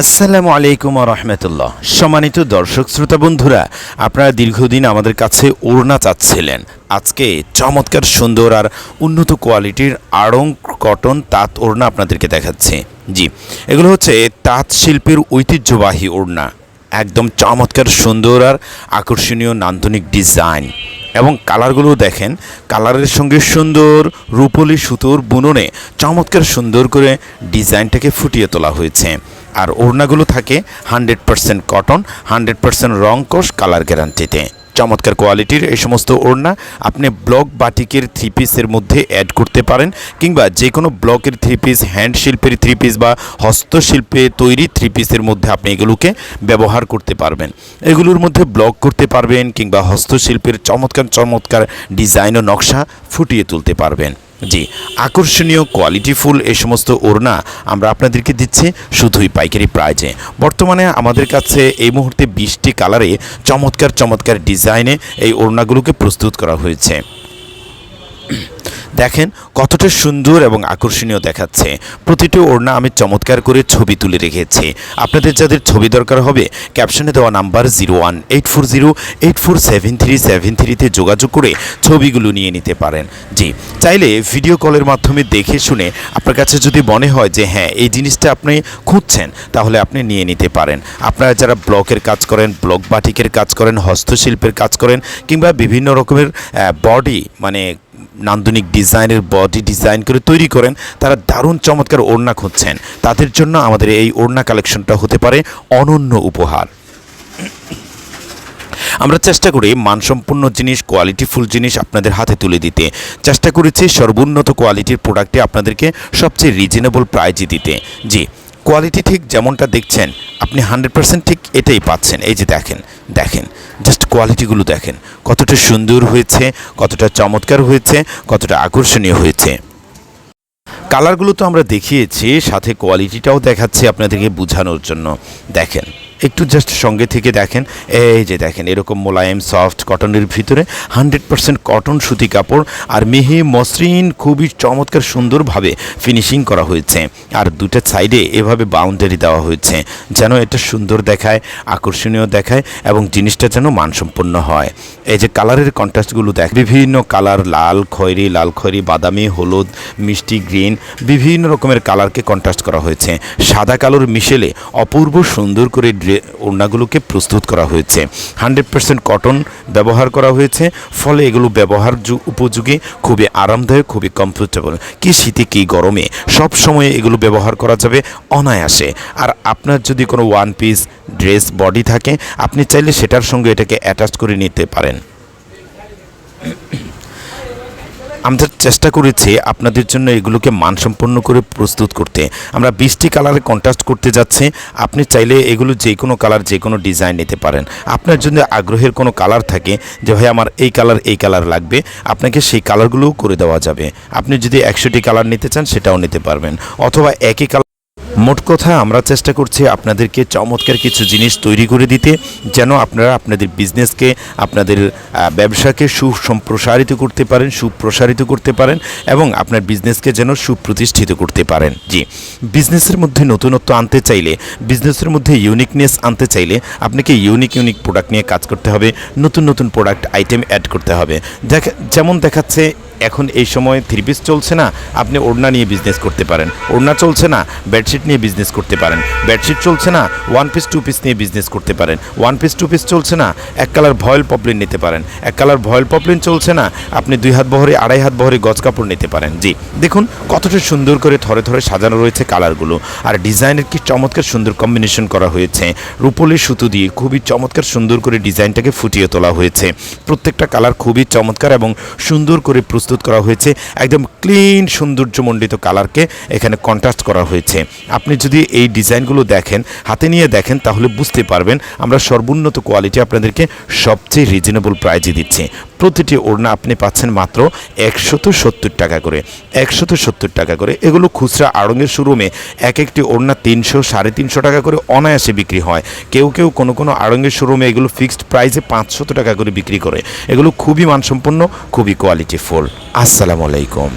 আসসালামু আলাইকুম রহমতুল্লাহ। সম্মানিত দর্শক শ্রোতা বন্ধুরা, আপনারা দীর্ঘদিন আমাদের কাছে ওড়না চাচ্ছিলেন। আজকে চমৎকার, সুন্দর আর উন্নত কোয়ালিটির আড়ং কটন তাঁত ওড়না আপনাদেরকে দেখাচ্ছে। জি, এগুলো হচ্ছে তাঁত শিল্পের ঐতিহ্যবাহী ওড়না। একদম চমৎকার, সুন্দর আর আকর্ষণীয় নান্দনিক ডিজাইন। এবং কালারগুলো দেখেন, কালারের সঙ্গে সুন্দর রূপলি সুতোর বুননে চমৎকার, সুন্দর করে ডিজাইনটাকে ফুটিয়ে তোলা হয়েছে। আর ওড়নাগুলো থাকে hundred percent cotton, hundred percent রং কোষ, কালার গ্যারান্টিতে। চমৎকার কোয়ালিটির এই সমস্ত ওড়না আপনি ব্লক বাটিকের থ্রি পিসের মধ্যে অ্যাড করতে পারেন, কিংবা যে কোনো ব্লকের থ্রি পিস হ্যান্ড শিল্পের থ্রি পিস বা হস্তশিল্পে তৈরি থ্রি পিসের মধ্যে আপনি এগুলোকে ব্যবহার করতে পারবেন। এগুলোর মধ্যে ব্লক করতে পারবেন, কিংবা হস্তশিল্পের চমৎকার চমৎকার ডিজাইন ও নকশা ফুটিয়ে তুলতে পারবেন। জি, আকর্ষণীয় কোয়ালিটিফুল এই সমস্ত ওড়না আমরা আপনাদেরকে দিচ্ছি শুধুই পাইকারি প্রাইজে বর্তমানে আমাদের কাছে এই মুহূর্তে বিশটি কালারে চমৎকার চমৎকার ডিজাইনে এই ওড়নাগুলোকে প্রস্তুত করা হয়েছে। দেখেন, কতটা সুন্দর এবং আকর্ষণীয় দেখাচ্ছে। প্রতিটি ওড়না আমি চমৎকার করে ছবি তুলে রেখেছি। আপনাদের যাদের ছবি দরকার হবে ক্যাপশনে দেওয়া number zero one eight four zero, eight four seven three seven থ্রিতে যোগাযোগ করে ছবিগুলো নিয়ে নিতে পারেন। জি, চাইলে ভিডিও কলের মাধ্যমে দেখে শুনে আপনার কাছে যদি মনে হয় যে হ্যাঁ এই জিনিসটা আপনি খুঁজছেন, তাহলে আপনি নিয়ে নিতে পারেন। আপনারা যারা ব্লকের কাজ করেন, ব্লক বাটিকের কাজ করেন, হস্তশিল্পের কাজ করেন, কিংবা বিভিন্ন রকমের বডি মানে নান্দনিক ডিজাইনের, বডি ডিজাইন করে তৈরি করেন, তারা দারুণ চমৎকার ওড়না খুঁজছেন। তাদের জন্য আমাদের এই ওড়না কালেকশনটা হতে পারে অনন্য উপহার। আমরা চেষ্টা করি মানসম্পন্ন জিনিস কোয়ালিটিফুল জিনিস আপনাদের হাতে তুলে দিতে। চেষ্টা করেছি সর্বোন্নত কোয়ালিটির প্রোডাক্টে আপনাদেরকে সবচেয়ে রিজনেবল প্রাইজে দিতে। জি। কোয়ালিটি ঠিক যেমনটা দেখছেন, আপনি হান্ড্রেড পার্সেন্ট ঠিক এটাই পাচ্ছেন। এই যে দেখেন দেখেন জাস্ট কোয়ালিটিগুলো দেখেন। কতটা সুন্দর হয়েছে, কতটা চমৎকার হয়েছে, কতটা আকর্ষণীয় হয়েছে। কালারগুলো তো আমরা দেখিয়েছি, সাথে কোয়ালিটিটাও দেখাচ্ছি আপনাদেরকে বোঝানোর জন্য। দেখেন একটু জাস্ট সঙ্গে থেকে দেখেন। এই যে দেখেন, এরকম মোলায়েম সফট কটনের ভিতরে হান্ড্রেড পার্সেন্ট কটন সুতি কাপড় আর মেহে মসৃণ, খুবই চমৎকার সুন্দরভাবে ফিনিশিং করা হয়েছে। আর দুটো সাইডে এভাবে বাউন্ডারি দেওয়া হয়েছে, যেন এটা সুন্দর দেখায়, আকর্ষণীয় দেখায় এবং জিনিসটা যেন মানসম্পন্ন হয়। এই যে কালারের কন্ট্রাস্টগুলো দেখ, বিভিন্ন কালার লাল খয়েরি লাল খয়েরি, বাদামি, হলুদ, মিষ্টি গ্রিন বিভিন্ন রকমের কালারকে কন্ট্রাস্ট করা হয়েছে। সাদা কালোর মিশেলে অপূর্ব সুন্দর করে ওড়নাগুলোকে প্রস্তুত করা হয়েছে। হান্ড্রেড পার্সেন্ট কটন ব্যবহার করা হয়েছে, ফলে এগুলো ব্যবহার উপযোগী, খুবই আরামদায়ক, খুবই কমফোর্টেবল কি শীতে, কি গরমে, সব সময় এগুলো ব্যবহার করা যাবে অনায়াসে। আর আপনার যদি কোনো ওয়ান পিস ড্রেস বডি থাকে, আপনি চাইলে সেটার সঙ্গে এটাকে অ্যাটাচ করে নিতে পারেন। আমরা চেষ্টা করেছি আপনাদের জন্য এগুলোকে মানসম্পন্ন করে প্রস্তুত করতে। আমরা বিশটি কালারে কন্ট্রাস্ট করতে যাচ্ছি। আপনি চাইলে এগুলো যে কোনো কালার, যে কোনো ডিজাইন নিতে পারেন। আপনার জন্য আগ্রহের কোনো কালার থাকে যে, ভাই, আমার এই কালার এই কালার লাগবে। আপনাকে সেই কালারগুলোও করে দেওয়া যাবে। আপনি যদি একশোটি কালার নিতে চান, সেটাও নিতে পারবেন। অথবা একই কালার মোট কথা, আমরা চেষ্টা করছি আপনাদেরকে চমৎকার কিছু জিনিস তৈরি করে দিতে, যেন আপনারা আপনাদের বিজনেসকে আপনাদের ব্যবসাকে সুসম্প্রসারিত করতে পারেন, সুপ্রসারিত করতে পারেন এবং আপনার বিজনেসকে যেন সুপ্রতিষ্ঠিত করতে পারেন। জি বিজনেসের মধ্যে নতুনত্ব আনতে চাইলে বিজনেসের মধ্যে ইউনিকনেস আনতে চাইলে আপনাকে ইউনিক ইউনিক প্রোডাক্ট নিয়ে কাজ করতে হবে, নতুন নতুন প্রোডাক্ট আইটেম অ্যাড করতে হবে। দেখা, যেমন দেখাচ্ছে, এখন এই সময় থ্রি পিস চলছে না, আপনি ওড়না নিয়ে বিজনেস করতে পারেন। ওড়না চলছে না বেডশিট নিয়ে বিজনেস করতে পারেন। বেডশিট চলছে না ওয়ান পিস টু পিস নিয়ে বিজনেস করতে পারেন। ওয়ান পিস টু পিস চলছে না, এক কালার ভয়েল পপলিন নিতে পারেন। এক কালার ভয়েল পপলিন চলছে না, আপনি দুই হাত বহরে, আড়াই হাত বহরে গজ কাপড় নিতে পারেন। জি, দেখুন কতটা সুন্দর করে থরে থরে সাজানো রয়েছে কালারগুলো আর ডিজাইনের কি চমৎকার সুন্দর কম্বিনেশন করা হয়েছে। রূপলি সুতো দিয়ে খুবই চমৎকার সুন্দর করে ডিজাইনটাকে ফুটিয়ে তোলা হয়েছে। প্রত্যেকটা কালার খুবই চমৎকার এবং সুন্দর করে প্রস্তুত করা হয়েছে। একদম ক্লিন সৌন্দর্যমণ্ডিত কালারকে এখানে কন্ট্রাস্ট করা হয়েছে। আপনি যদি এই ডিজাইনগুলো দেখেন, হাতে নিয়ে দেখেন, তাহলে বুঝতে পারবেন আমরা সর্বোন্নত কোয়ালিটি আপনাদেরকে সবচেয়ে রিজনেবল প্রাইজে দিচ্ছি। প্রতিটি ওড়না আপনি পাচ্ছেন মাত্র একশত সত্তর টাকা করে। একশত সত্তর টাকা করে। এগুলো খুচরা আড়ঙের শোরুমে এক একটি ওড়না তিনশো, সাড়ে তিনশো টাকা করে অনায়াসে বিক্রি হয়। কেউ কেউ কোনো কোনো আড়ঙের শোরুমে এগুলো ফিক্সড প্রাইসে পাঁচশত টাকা করে বিক্রি করে। এগুলো খুবই মানসম্পন্ন, খুবই কোয়ালিটিফুল আসসালামু আলাইকুম।